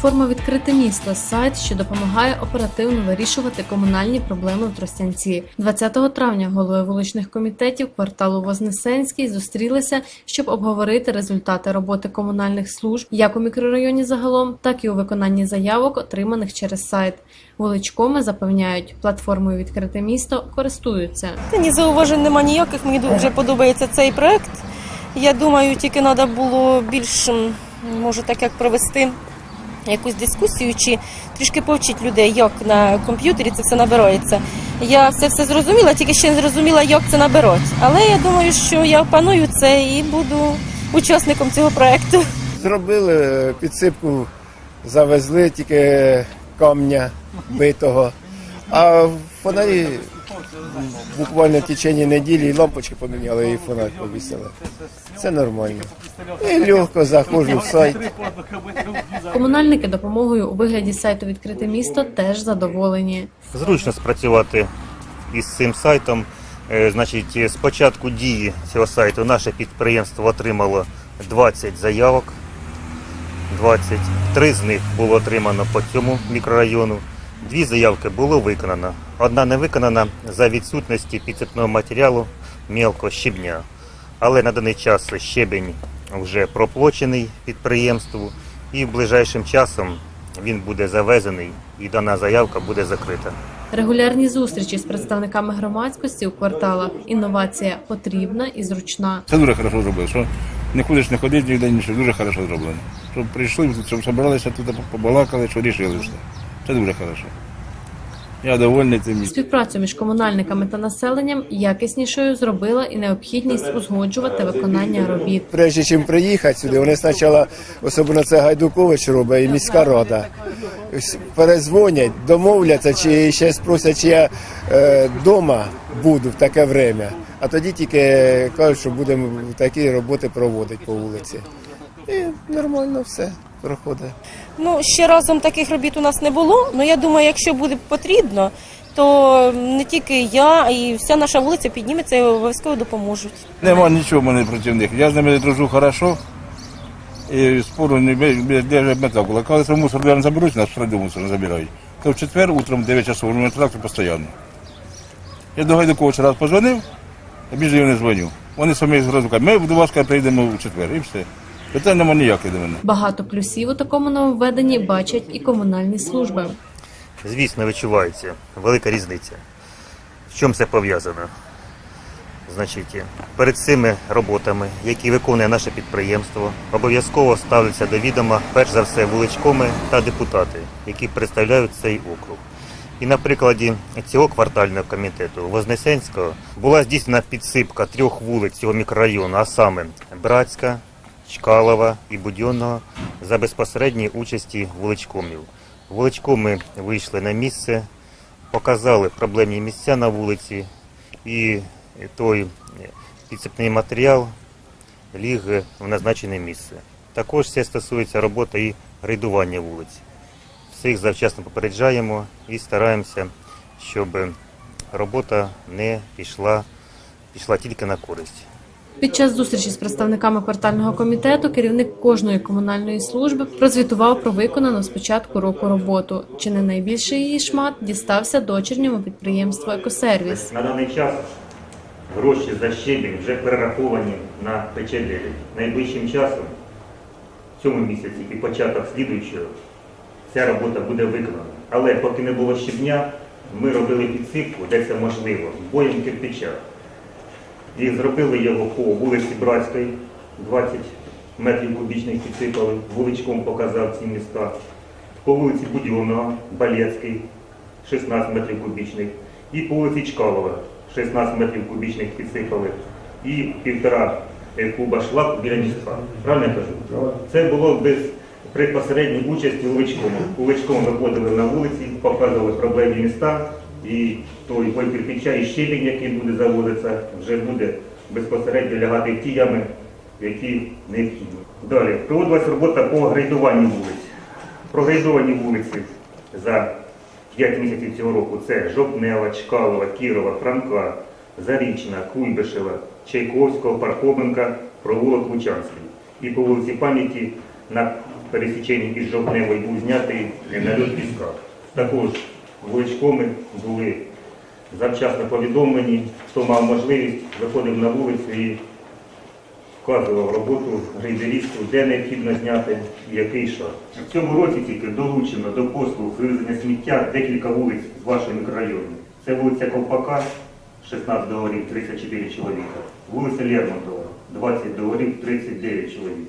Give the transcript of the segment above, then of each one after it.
Платформа Відкрите місто сайт, що допомагає оперативно вирішувати комунальні проблеми в Тростянці. 20 травня голови вуличних комітетів кварталу Вознесенський зустрілися, щоб обговорити результати роботи комунальних служб як у мікрорайоні загалом, так і у виконанні заявок, отриманих через сайт. Вуличкоми запевняють, платформою Відкрите місто користуються. Та ні, зауважень нема ніяких. Мені дуже подобається цей проект. Я думаю, тільки треба було більш, може, так як провести якусь дискусію чи трішки повчити людей, як на комп'ютері це все набирається. Я все все зрозуміла, тільки ще не зрозуміла, як це набирати. Але я думаю, що я опаную це і буду учасником цього проекту. Зробили підсипку, завезли тільки камня битого. А фонарі буквально в течение неділі і лампочки поміняли, і фонарь повісили. Це нормально. І легко заходжу в сайт. Комунальники допомогою у вигляді сайту Відкрите місто теж задоволені. Зручно спрацювати із цим сайтом. Е, Значить, з початку дії цього сайту наше підприємство отримало 20 заявок. 23 з них було отримано по цьому мікрорайону. Дві заявки було виконано. Одна не виконана за відсутності підсипного матеріалу мілкого щебня. Але на даний час щебень вже проплочений підприємству і ближайшим часом він буде завезений і дана заявка буде закрита. Регулярні зустрічі з представниками громадськості у кварталах інновація потрібна і зручна. Це дуже хорошо зробили, що не ходиш, не ходить ніде нічого, дуже хорошо зроблено. Щоб прийшли, щоб зібралися тут, побалакали, що рішили все. Це дуже хорошо. Я довольний цим. Співпрацю між комунальниками та населенням якіснішою зробила і необхідність узгоджувати виконання робіт. Прежде чим приїхати сюди, вони спочатку, особливо це Гайдукович робить і міська рада. Перезвонять, домовляться, чи ще спросять, чи я вдома буду в таке время. А тоді тільки кажуть, що будемо такі роботи проводити по вулиці. І нормально все проходить. Ну, ще разом таких робіт у нас не було. але я думаю, якщо буде потрібно, то не тільки я, і вся наша вулиця підніметься і обов'язково допоможуть. Нема нічого в мене проти них. Я з ними дружу хорошо. І спору не де метал. Коли це мусор наверное, заберуть, нас пройду мусор не забирають. То в четвер утром 9 часов, у трактор постійно. Я до Гайдуковича раз позвонив, а більше я не дзвоню. Вони самі зразу кажуть, ми до вас прийдемо в четвер, і все. Питань нема ніяких до мене. Багато плюсів у такому нововведенні бачать і комунальні служби. Звісно, відчувається велика різниця. В чому це пов'язано? Значить, перед цими роботами, які виконує наше підприємство, обов'язково ставляться до відома перш за все вуличкоми та депутати, які представляють цей округ. І на прикладі цього квартального комітету Вознесенського була здійснена підсипка трьох вулиць цього мікрорайону, а саме Братська, Чкалова і Будьонного за безпосередньої участі вуличкомів. Вуличкоми вийшли на місце, показали проблемні місця на вулиці, і той підсипний матеріал ліг в назначене місце. Також це стосується роботи і грейдування вулиць. Всіх завчасно попереджаємо і стараємося, щоб робота не пішла, пішла тільки на користь. Під час зустрічі з представниками квартального комітету керівник кожної комунальної служби прозвітував про виконану з початку року роботу. Чи не найбільший її шмат дістався дочірньому підприємству Екосервіс. На даний час гроші за щебінь вже перераховані на ПЧ-9. Найближчим часом, в цьому місяці і початок слідуючого, ця робота буде виконана. Але поки не було щебня, ми робили підсипку, де це можливо, боєм кирпича. І зробили його по вулиці Братської, 20 метрів кубічних підсипали, вуличком показав ці міста. По вулиці Будьонного, Балецький, 16 метрів кубічних. І по вулиці Чкалова, 16 метрів кубічних підсипали. І півтора е, куба шлак біля міста. Правильно я кажу? Це було без при посередній участі Уличкому. Уличком виходили на вулиці, показували проблемні міста, і той бой і щебінь, який буде заводитися, вже буде безпосередньо лягати в ті ями, які необхідні. Далі проводилась робота по грейдуванню вулиць. Прогрейдовані вулиці за 5 місяців цього року це Жовтнева, Чкалова, Кірова, Франка, Зарічна, Куйбишева, Чайковського, Пархоменка, провулок Лучанський. І по вулиці пам'яті на пересіченні із Жовтневої був знятий нальот піска. Також вуличкоми були завчасно повідомлені, хто мав можливість, виходив на вулицю і вказував роботу грейдерісту, де необхідно зняти який шар. В цьому році тільки долучено до послуг вивезення сміття декілька вулиць з вашого мікрорайону. Це вулиця Ковпака, 16 договорів, 34 чоловіка. Вулиця Лермонтова, 20 договорів, 39 чоловік.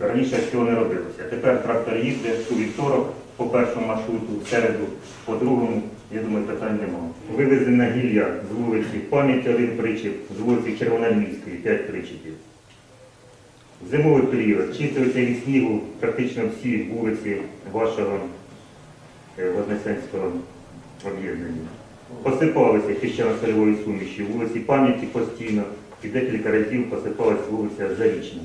Раніше цього не робилося. Тепер трактор їздить у вівторок по першому маршруту, в середу, по другому, я думаю, питань немає. Вивезена гілля з вулиці Пам'ять один причіп, з вулиці Червоноармійської 5 причіпів. Зимовий період чистилися від снігу практично всі вулиці вашого е, Вознесенського об'єднання. Посипалися піщано-сольовою суміші, вулиці пам'яті постійно і декілька разів посипалася вулиця Зарічна.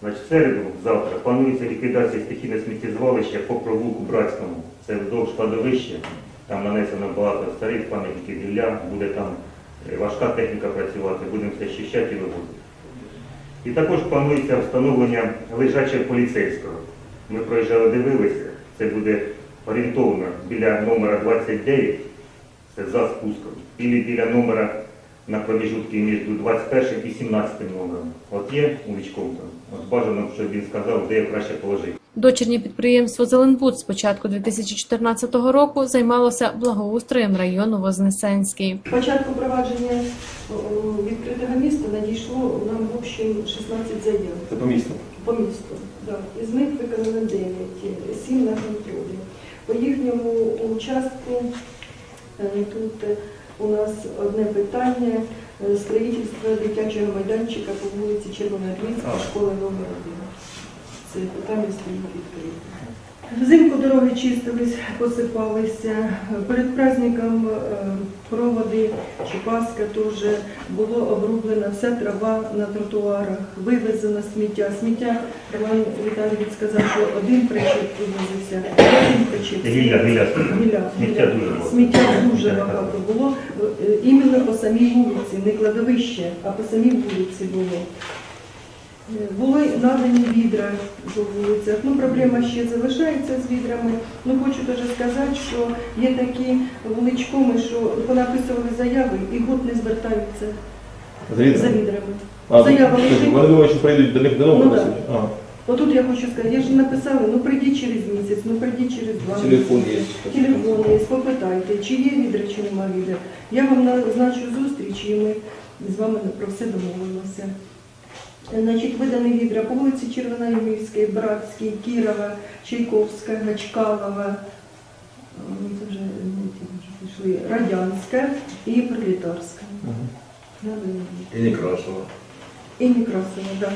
Значить, в середу, завтра, планується ліквідація стихійного сміттєзвалища по провулку Братському. Це вздовж кладовища, там нанесено багато старих пам'ятників гілля, буде там е, важка техніка працювати, будемо все щищати і вивозити. І також планується встановлення лежачого поліцейського. Ми проїжджали, дивилися, це буде орієнтовно біля номера 29, це за спуском, і біля номера на проміжутки між 21 і 17 номером. От є у військовому там, от бажано, щоб він сказав, де краще положити. Дочірнє підприємство Зеленбуд з початку 2014 року займалося благоустроєм району Вознесенський. початку провадження відкритого міста надійшло нам в общем 16 заяв Це по місту. по місту. Да. Із них виконано 9, 7 на контролі. По їхньому участку е, тут е, у нас одне питання е, строїтельство дитячого майданчика по вулиці Червоноармійська, школи номер 1. Це питання стоїть відкрите. Взимку дороги чистились, посипалися. Перед праздником е, проводи чи Пасха теж було обрублено вся трава на тротуарах, вивезено сміття. Сміття Роман Віталійович сказав, що один причіп вивозився, один. Гілля, гілля. Гілля, Сміття дуже багато. Сміття дуже багато було. Е, Іменно по самій вулиці, не кладовище, а по самій вулиці було. Були надані відра до вулицях. Ну, проблема ще залишається з відрами. Ну, хочу теж сказати, що є такі вуличкоми, що понаписували заяви і год не звертаються за відрами. А, Заява тобто лежить. Вони думають, що прийдуть до них додому. Ну, да. А. Отут я хочу сказати, я ж написала, ну прийдіть через місяць, ну прийдіть через два Телефон місяці. є. Телефон є, попитайте, чи є відра, чи нема відра. Я вам назначу зустріч і ми з вами про все домовимося. Значить, видані відра по вулиці Червоноармійській, Братській, Кірова, Чайковська, Гачкалова, це вже не ті вже пішли, Радянська і Пролетарська. Надані відра. І Некрасова. І Некрасова, так.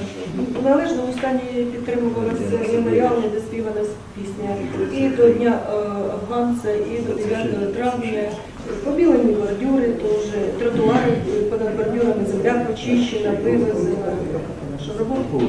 У належному стані підтримувалася меморіал недоспівана пісня і до Дня е, афганця, і до 9 травня. Побілені бордюри теж, тротуари понад бордюрами, земля почищена, вивезена. Що роботу?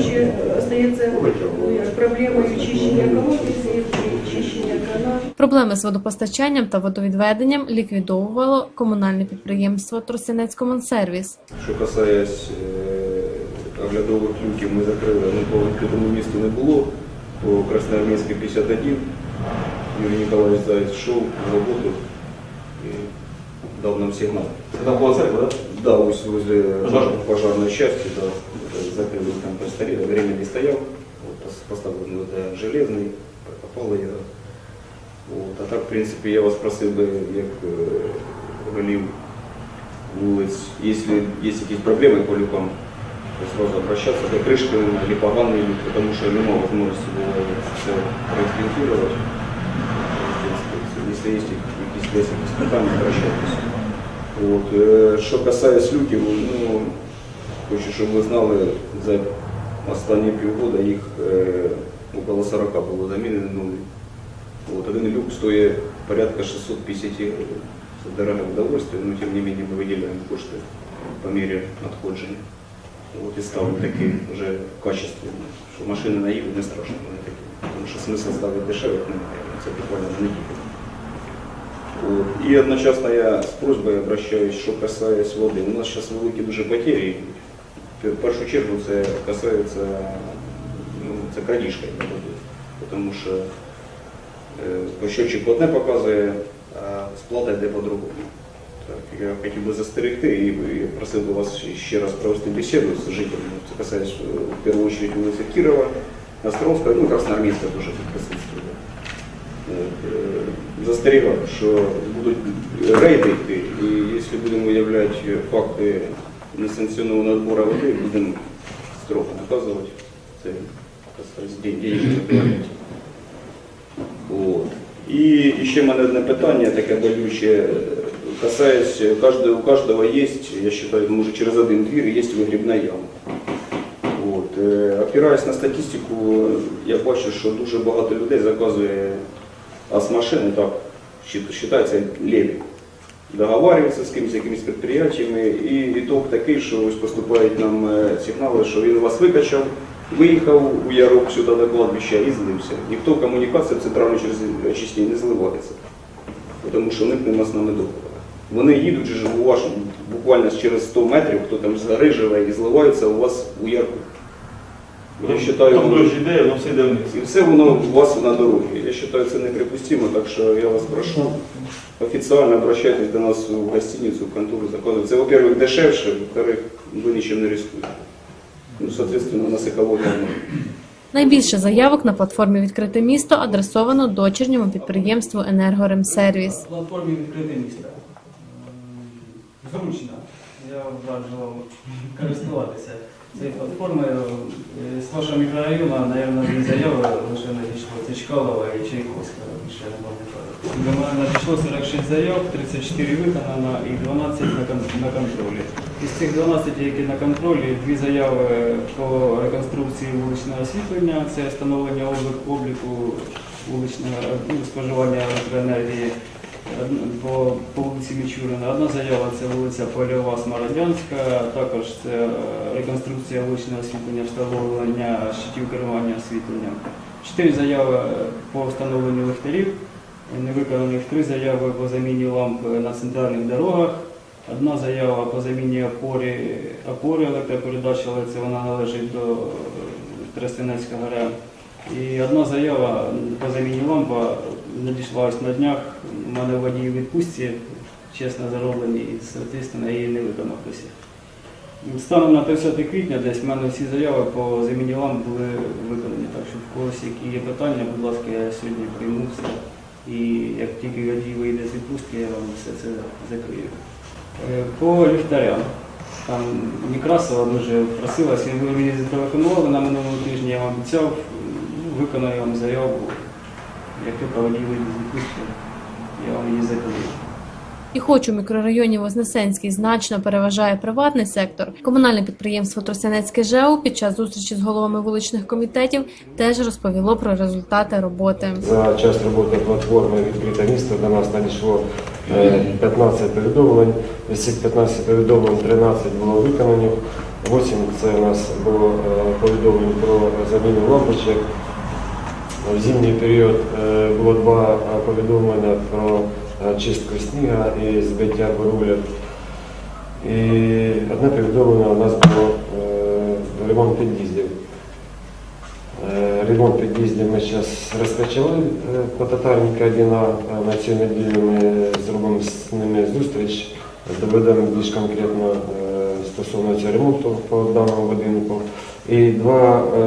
Ще остається е, проблемою чищення колодязів, чищення каналів. Проблеми з водопостачанням та водовідведенням ліквідовувало комунальне підприємство Тростянець-Комунсервіс. Що касається е, оглядових люків, ми закрили, ну по відкритому місту не було, по Красноармійській 51 Юрій Ніколаєвич Заєць йшов в роботу і дав нам сигнал. Це там була церква, так? Да, ось возле Пожарной? пожарной части, да, это закрыли там постарели, время не стоял, вот, пос- поставили вот, да, железный, попало його. Вот, а так, в принципі, я вас просив би, як е, голів вулиць, якщо є якісь проблеми по люкам, то сразу обращаться до крышки или поганый люк, потому что немає возможности было все проэкспериментировать. Если есть десь якісь питання, обращайтесь. От, е, що касається люків, ну, хочу, щоб ви знали, за останні півгода їх е, около 40 було замінено нові. От, один люк стоїть порядка 650 гривень. Це удовольствие, но тем не менее ми виділяємо кошти по мірі надходження. От і ставимо такі вже качественні, що машини наїдуть не страшно вони такі. Тому що смисл ставити дешевих немає, це буквально на неділю. І одночасно я з просьбою обращаюсь, що касається води. У нас зараз великі дуже потери. В першу чергу це касається ну, це крадіжка, буде. Тому що е, по щочик одне показує, а сплата йде по-другому. Так, я хотів би застерегти і, просив би вас ще раз провести бесіду з жителями. Це касається в першу чергу вулиці Кірова, Островська, ну Красноармійська теж тут. Е, Застерігав, що будуть рейди йти, і якщо будемо виявляти факти несанкціонованого надбору води, будемо строго наказувати. Це день денежних От. І ще в мене одне питання таке болюче. Касаясь, каждого, у каждого есть, я считаю, может через один двір есть вигрібна яма. От. е, Опираясь на статистику, я бачу, що дуже багато людей заказує АС-машини, так, щит- вважається леві. Договарюються з кимось, якимись підприємцями, і ітог такий, що ось поступають нам е, сигнали, що він вас викачав, виїхав у ярок сюди до кладбища і злився. Ніхто в комунікацію центральну через очисні не зливається, тому що них нема з нами договору. Вони їдуть у ваш буквально через 100 метрів, хто там з гори живе, і зливаються у вас у ярку. Я вважаю, Там дощ іде, воно все йде вниз. і все воно у вас на дорогі. Я вважаю, це неприпустимо, так що я вас прошу офіційно обращайтесь до нас в гостиницю, в контору заказу. Це, во-первых, дешевше, во-вторых, ви нічим не рискуєте. Ну, соответственно, на сиховому Найбільше заявок на платформі Відкрите місто адресовано дочірньому підприємству Енергоремсервіс. платформі відкрите місто. М, Зручно. Я вам користуватися цією платформою. Е, З вашого мікрорайону, мабуть, дві заяви лише надійшло. Це Чкалова і Чайковська, ще не пам'ятаю. До мене надійшло 46 заяв, 34 виконано і 12 на кон- на контролі. Із цих 12, які на контролі, дві заяви по реконструкції вуличного освітлення, це встановлення обліку вуличного ну, споживання електроенергії по, по вулиці Мічурина. Одна заява це вулиця Польова Смародянська, також це е, реконструкція вуличного освітлення, встановлення щитів керування освітленням. Чотири заяви по встановленню ліхтарів, е, не виконаних три заяви по заміні ламп на центральних дорогах. Одна заява по заміні опори, опори електропередач, але це вона належить до е, Тростянецька горя. І одна заява по заміні лампа надійшла на днях. У мене водій у відпустці, чесно зароблені, і, соответственно, її не досі. Станом на 30 квітня десь в мене всі заяви по заміні ламп були виконані. Так що в когось які є питання, будь ласка, я сьогодні прийму все. І як тільки водій вийде з відпустки, я вам все це закрию. Е, По ліхтарям. Там Некрасова дуже просилась, ви мені зателефонували на минулому тижні, я вам обіцяв, ну, виконаю вам заяву. Як тільки водій вийде з відпустки, я вам її закрию. І хоч у мікрорайоні Вознесенський значно переважає приватний сектор, комунальне підприємство Тростянецьке ЖЕУ під час зустрічі з головами вуличних комітетів теж розповіло про результати роботи. За час роботи платформи відкрите місто до нас надійшло е, 15 повідомлень. З цих 15 повідомлень 13 було виконані. 8 це у нас було е, повідомлень про заміну лампочок. В зимній період е, було два е, повідомлення про е, чистку снігу і збиття бурулів. І одне повідомлення у нас було ремонт під'їздів. Ремонт під'їздів ми зараз розпочали по Татарника 1А. Е, На цій неділі ми зробимо з ними зустріч, доведемо більш конкретно стосовно цього ремонту по даному будинку. І два е,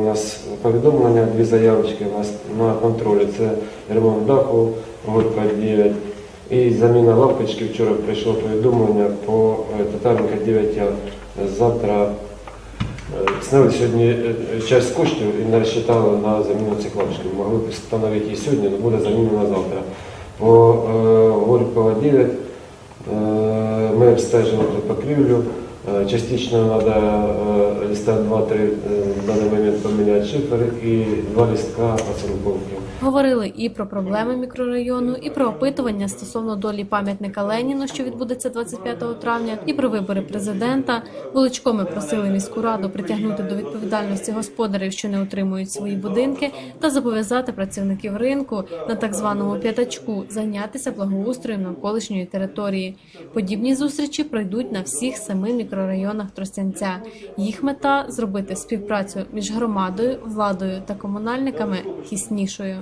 у нас повідомлення, дві заявочки у нас на контролі. Це ремонт даху, Горька 9 і заміна лампочки. Вчора прийшло повідомлення по е, Татарника 9А. Завтра Е, Сняли сьогодні е, часть коштів і не розчитали на заміну цих лампочок. Могли б встановити її сьогодні, але буде замінена завтра. По е, Горького 9 е, ми обстежили покрівлю. Е, Частично е, листа 2-3 е, в даний момент поміняти шифер і два листка оцинковки. Говорили і про проблеми мікрорайону, і про опитування стосовно долі пам'ятника Леніну, що відбудеться 25 травня, і про вибори президента. Величкоми просили міську раду притягнути до відповідальності господарів, що не утримують свої будинки, та зобов'язати працівників ринку на так званому п'ятачку зайнятися благоустроєм навколишньої території. Подібні зустрічі пройдуть на всіх семи мікрорайонах Тростянця. Їх мета зробити співпрацю між громадою, владою та комунальниками тіснішою.